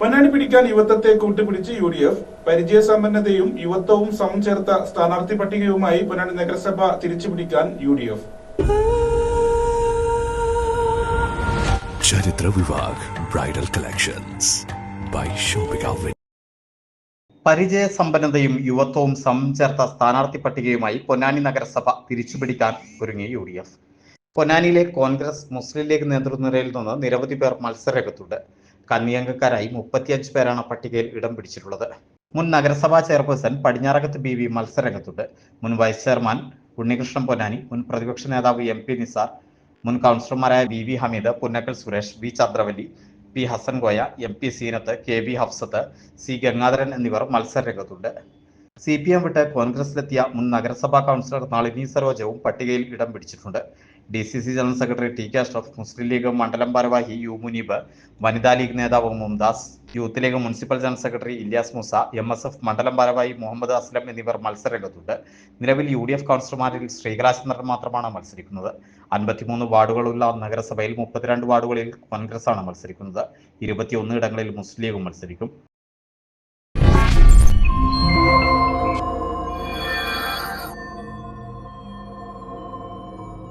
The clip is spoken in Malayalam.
പൊന്നാനി പിടിക്കാൻ യുവത്വത്തെ കൂട്ടുപിടിച്ച് യു ഡി എഫ് പരിചയസമ്പന്നതയും യുവത്വവും സമം ചേർത്ത സ്ഥാനാർത്ഥി പട്ടികയുമായി പൊന്നാനി നഗരസഭ തിരിച്ചുപിടിക്കാൻ യു ഡി എഫ് ചരിത്ര Vivah bridal collections by shopping പരിചയ സമ്പന്നതയും യുവത്വവും സമം ചേർത്ത സ്ഥാനാർത്ഥി പട്ടികയുമായി പൊന്നാനി നഗരസഭ തിരിച്ചുപിടിക്കാൻ ഒരുങ്ങി യു ഡി എഫ് പൊന്നാനിയിലെ കോൺഗ്രസ് മുസ്ലിം ലീഗ് നേതൃനിരയിൽ നിന്ന് നിരവധി പേർ മത്സരരംഗത്തുണ്ട്. കന്നിയംഗക്കാരായി മുപ്പത്തിയഞ്ച് പേരാണ് പട്ടികയിൽ ഇടം പിടിച്ചിട്ടുള്ളത്. മുൻ നഗരസഭാ ചെയർപേഴ്സൺ പടിഞ്ഞാറകത്ത് ബി വി മത്സരരംഗത്തുണ്ട്. മുൻ വൈസ് ചെയർമാൻ ഉണ്ണികൃഷ്ണൻ പൊന്നാനി മുൻ പ്രതിപക്ഷ നേതാവ് എം പി നിസാർ മുൻ കൗൺസിലർമാരായ V V Hameed Punnakkal Suresh V Chandravalli P Hasan Goya M P Seenath K V Hafsath C Gangadharan എന്നിവർ മത്സരരംഗത്തുണ്ട്. സി പി എം വിട്ട് കോൺഗ്രസിലെത്തിയ മുൻ നഗരസഭാ കൗൺസിലർ നളിനി സരോജവും പട്ടികയിൽ ഇടം പിടിച്ചിട്ടുണ്ട്. D C C general secretary T K Ashraf Muslim League മണ്ഡലം ഭാരവാഹി യു മുനീബ് വനിതാ ലീഗ് നേതാവ് Mumthas Youth League municipal general secretary Ilyas Musa M S F മണ്ഡലം ഭാരവാഹി മുഹമ്മദ് അസ്ലം എന്നിവർ മത്സരരംഗത്തുണ്ട്. നിലവിൽ യു ഡി എഫ് കൗൺസിലർമാരിൽ ശ്രീകലാചന്ദ്രൻ മാത്രമാണ് മത്സരിക്കുന്നത്. അൻപത്തിമൂന്ന് വാർഡുകളുള്ള നഗരസഭയിൽ മുപ്പത്തിരണ്ട് വാർഡുകളിൽ കോൺഗ്രസ് ആണ് മത്സരിക്കുന്നത്. ഇരുപത്തിയൊന്ന് ഇടങ്ങളിൽ മുസ്ലിം ലീഗും മത്സരിക്കും.